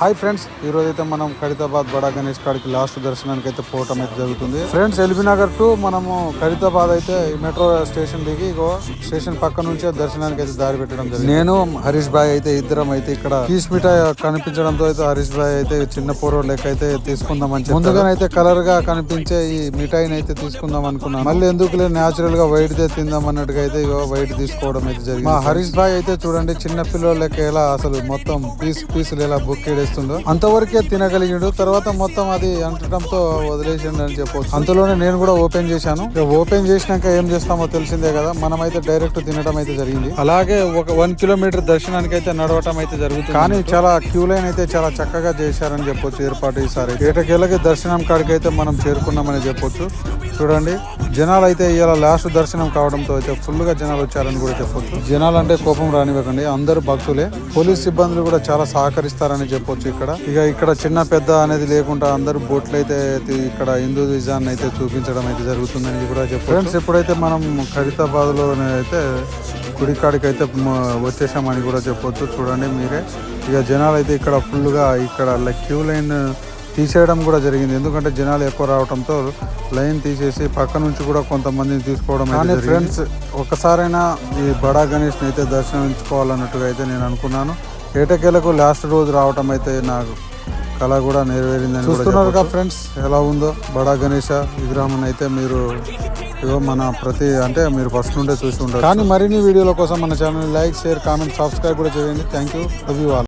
Hi friends ఈ రోజు అయితే మనం ఖరీదాబాద్ బడా గణేష్ కాడికి లాస్ట్ దర్శనానికి అయితే పోవటం అయితే జరుగుతుంది. ఫ్రెండ్స్ ఎల్బీ నగర్ టు మనము ఖరీదాబాద్ అయితే మెట్రో స్టేషన్ దిగి ఇగో స్టేషన్ పక్క నుంచే దర్శనానికి అయితే దారి పెట్టడం జరిగింది. నేను హరీష్ భాయ్ అయితే ఇద్దరం అయితే ఇక్కడ కీస్ మిఠాయి కనిపించడంతో అయితే హరీష్ భాయ్ అయితే చిన్న పూర్వ లెక్క అయితే తీసుకుందామని చెప్పి ముందుగానైతే కలర్గా కనిపించే ఈ మిఠాయిని అయితే తీసుకుందాం అనుకున్నాను. మళ్ళీ ఎందుకులే న్యాచురల్గా వైట్ దే తిందాం అన్నట్టుగా అయితే ఇగో వైట్ తీసుకోవడం అయితే జరిగింది. మా హరీష్ భాయ్ అయితే చూడండి చిన్న పిల్లల లెక్క ఎలా అసలు మొత్తం పీస్ పీసులు ఎలా బుక్కేడేస్తుందో అంతవరకే తినగలిగాడు. తర్వాత మొత్తం అది అంటడంతో వదిలేసిండు అని చెప్పొచ్చు. అంతలోనే నేను కూడా ఓపెన్ చేశాను. ఓపెన్ చేసినాక ఏం చేస్తామో తెలిసిందే కదా. మనం అయితే డైరెక్ట్ తినడం అయితే జరిగింది. అలాగే ఒక వన్ కిలోమీటర్ దర్శనానికి అయితే నడవటం అయితే జరుగుతుంది. కానీ చాలా క్యూ లైన్ అయితే చాలా చక్కగా చేశారని చెప్పొచ్చు ఏర్పాటు ఈసారి. ఏటకేళ్ళకి దర్శనం కాడికి అయితే మనం చేరుకున్నామని చెప్పొచ్చు. చూడండి. జనాలు అయితే ఇవాళ లాస్ట్ దర్శనం కావడంతో అయితే ఫుల్గా జనాలు వచ్చారని కూడా చెప్పొచ్చు. జనాలు అంటే కోపం రానివ్వకండి. అందరూ భక్తులే. పోలీస్ సిబ్బందులు కూడా చాలా సహకరిస్తారని చెప్పొచ్చు. ఇక్కడ. ఇక ఇక్కడ చిన్న పెద్ద అనేది లేకుండా అందరూ బోట్లు అయితే ఇక్కడ హిందూ విజయాన్ని అయితే చూపించడం అయితే జరుగుతుందని కూడా చెప్పు ఫ్రెండ్స్ ఎప్పుడైతే మనం ఖరీదాబాద్లో అయితే గుడికాడికి అయితే వచ్చేసామని కూడా చెప్పొచ్చు. చూడండి మీరే. ఇక జనాలు అయితే ఇక్కడ ఫుల్గా ఇక్కడ క్యూ లైన్ తీసేయడం కూడా జరిగింది. ఎందుకంటే జనాలు ఎక్కువ రావడంతో లైన్ తీసేసి పక్క నుంచి కూడా కొంతమందిని తీసుకోవడం కానీ ఫ్రెండ్స్ ఒక్కసారైనా ఈ బడా గణేష్ అయితే దర్శనించుకోవాలన్నట్టుగా అయితే నేను అనుకున్నాను. ఏటకేలకు లాస్ట్ రోజు రావటం అయితే నాకు కళ కూడా నెరవేరిందని చూస్తున్నారు కదా ఫ్రెండ్స్ ఎలా ఉందో? బడా గణేష విగ్రహం అయితే మీరు మన ప్రతి అంటే మీరు ఫస్ట్ నుండే చూసి ఉంటారు కానీ మరిన్ని వీడియోల కోసం మన channel like share comment subscribe కూడా చేయండి. Thank you. Love you